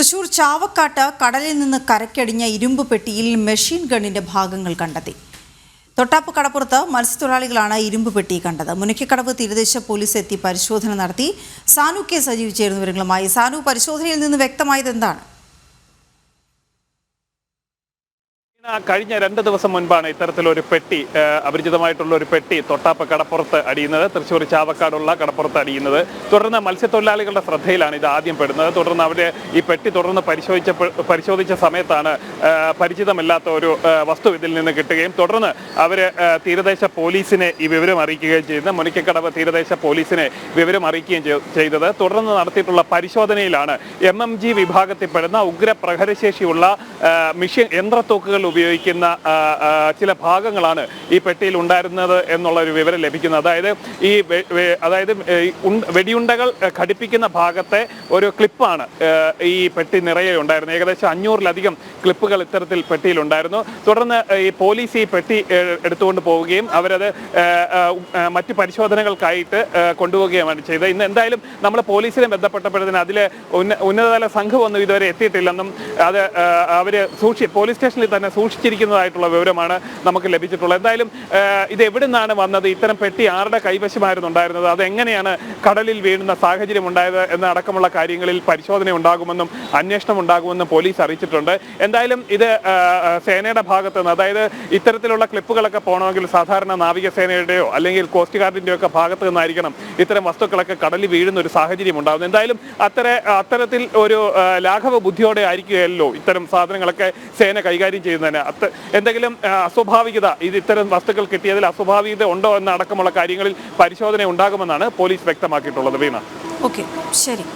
തൃശൂർ ചാവക്കാട്ട് കടലിൽ നിന്ന് കരക്കടിഞ്ഞ ഇരുമ്പ് പെട്ടിയിൽ മെഷീൻ ഗണ്ണിന്റെ ഭാഗങ്ങൾ കണ്ടെത്തി. തൊട്ടാപ്പ് കടപ്പുറത്ത് മത്സ്യത്തൊഴിലാളികളാണ് ഇരുമ്പ് പെട്ടി കണ്ടത്. മുനക്കിക്കടവ് തീരദേശ പോലീസ് എത്തി പരിശോധന നടത്തി. സാനു കെ സജീവ് വിവരങ്ങളുമായി. സാനു പരിശോധനയിൽ നിന്ന് വ്യക്തമായത് എന്താണ്? കഴിഞ്ഞ രണ്ട് ദിവസം മുൻപാണ് ഇത്തരത്തിലൊരു പെട്ടി അപരിചിതമായിട്ടുള്ള ഒരു പെട്ടി തൊട്ടാപ്പ കടപ്പുറത്ത് അടിയുന്നത്. തൃശ്ശൂർ ചാവക്കാടുള്ള കടപ്പുറത്ത് അടിയുന്നത്. തുടർന്ന് മത്സ്യത്തൊഴിലാളികളുടെ ശ്രദ്ധയിലാണ് ഇത് ആദ്യം പെടുന്നത്. തുടർന്ന് അവർ ഈ പെട്ടി തുടർന്ന് പരിശോധിച്ച പരിശോധിച്ച സമയത്താണ് പരിചിതമല്ലാത്ത ഒരു വസ്തു ഇതിൽ നിന്ന് കിട്ടുകയും തുടർന്ന് അവർ തീരദേശ പോലീസിനെ ഈ വിവരം അറിയിക്കുകയും ചെയ്തത് മുനിക്കക്കടവ് തീരദേശ പോലീസിനെ വിവരം അറിയിക്കുകയും ചെയ്- ചെയ്തത്. തുടർന്ന് നടത്തിയിട്ടുള്ള പരിശോധനയിലാണ് എം എം ജി വിഭാഗത്തിൽപ്പെടുന്ന ഉഗ്ര പ്രഹരശേഷിയുള്ള മിഷ്യൻ യന്ത്രത്തോക്കുകൾ ഉപയോഗിക്കുന്ന ചില ഭാഗങ്ങളാണ് ഈ പെട്ടിയിൽ ഉണ്ടായിരുന്നത് എന്നുള്ള ഒരു വിവരം ലഭിക്കുന്നത്. അതായത് ഈ അതായത് വെടിയുണ്ടകൾ ഘടിപ്പിക്കുന്ന ഭാഗത്തെ ഒരു ക്ലിപ്പാണ് ഈ പെട്ടി നിറയെ ഉണ്ടായിരുന്നത്. ഏകദേശം അഞ്ഞൂറിലധികം ക്ലിപ്പുകൾ ഇത്തരത്തിൽ പെട്ടിയിലുണ്ടായിരുന്നു തുടർന്ന് ഈ പോലീസ് ഈ പെട്ടി എടുത്തുകൊണ്ട് പോവുകയും അവരത് മറ്റ് പരിശോധനകൾക്കായിട്ട് കൊണ്ടുപോവുകയുമാണ് ചെയ്തത്. ഇന്ന് എന്തായാലും നമ്മൾ പോലീസിനെ ബന്ധപ്പെട്ടപ്പോഴത്തേന് അതിൽ ഉന്നതതല സംഘമൊന്നും ഇതുവരെ എത്തിയിട്ടില്ലെന്നും അത് അവർ സൂക്ഷി പോലീസ് സ്റ്റേഷനിൽ തന്നെ സൂക്ഷിച്ചിരിക്കുന്നതായിട്ടുള്ള വിവരമാണ് നമുക്ക് ലഭിച്ചിട്ടുള്ളത്. എന്തായാലും ഇത് എവിടെ നിന്നാണ് വന്നത്? ഇത്തരം പെട്ടി ആരുടെ കൈവശമായിരുന്നു ഉണ്ടായിരുന്നത്? അത് എങ്ങനെയാണ് കടലിൽ വീഴുന്ന സാഹചര്യം ഉണ്ടായത്? എന്ന അടക്കമുള്ള കാര്യങ്ങളിൽ പരിശോധന ഉണ്ടാകുമെന്നും അന്വേഷണം ഉണ്ടാകുമെന്നും പോലീസ് അറിയിച്ചിട്ടുണ്ട്. എന്തായാലും ഇത് സേനയുടെ ഭാഗത്ത് നിന്ന് അതായത് ഇത്തരത്തിലുള്ള ക്ലിപ്പുകളൊക്കെ പോകണമെങ്കിൽ സാധാരണ നാവികസേനയുടെയോ അല്ലെങ്കിൽ കോസ്റ്റ് ഗാർഡിന്റെയോ ഒക്കെ ഭാഗത്ത് നിന്നായിരിക്കണം ഇത്തരം വസ്തുക്കളൊക്കെ കടലിൽ വീഴുന്ന ഒരു സാഹചര്യം ഉണ്ടാകുന്നത് എന്തായാലും അത്തര അത്തരത്തിൽ ഒരു ലാഘവ ബുദ്ധിയോടെ ആയിരിക്കുകയല്ലോ ഇത്തരം സാധനങ്ങളൊക്കെ സേന കൈകാര്യം ചെയ്യുന്നതിന്. അത്ത എന്തെങ്കിലും അസ്വാഭാവികത ഇത് ഇത്തരം വസ്തുക്കൾ കിട്ടിയതിൽ അസ്വാഭാവികത ഉണ്ടോ എന്ന അടക്കമുള്ള കാര്യങ്ങളിൽ പരിശോധന ഉണ്ടാകുമെന്നാണ് പോലീസ് വ്യക്തമാക്കിയിട്ടുള്ളത്. വീണ. ഓക്കെ ശരി.